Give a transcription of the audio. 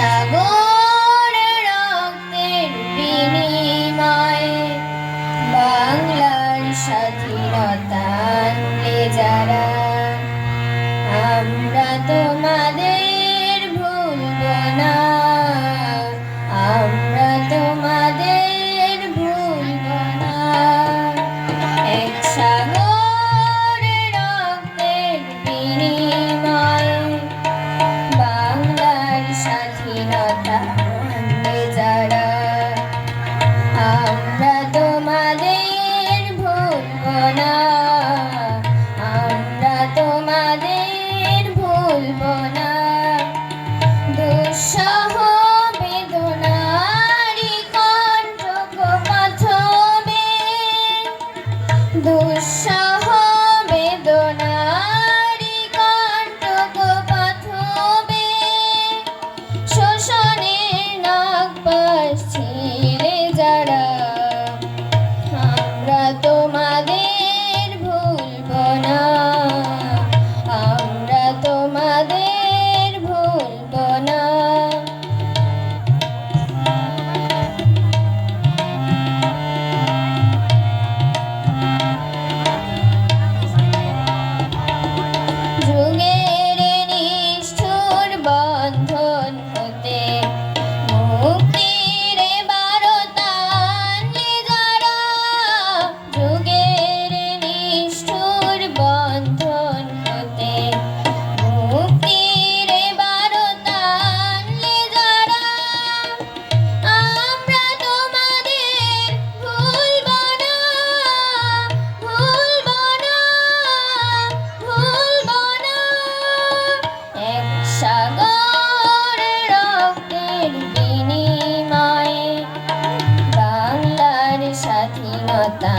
সাগর রক্তের বিনিময়ে বাংলার স্বাধীনতা আনলে আমরা তোমাদের ভুলব না। লীলাটা স্বাধীনতা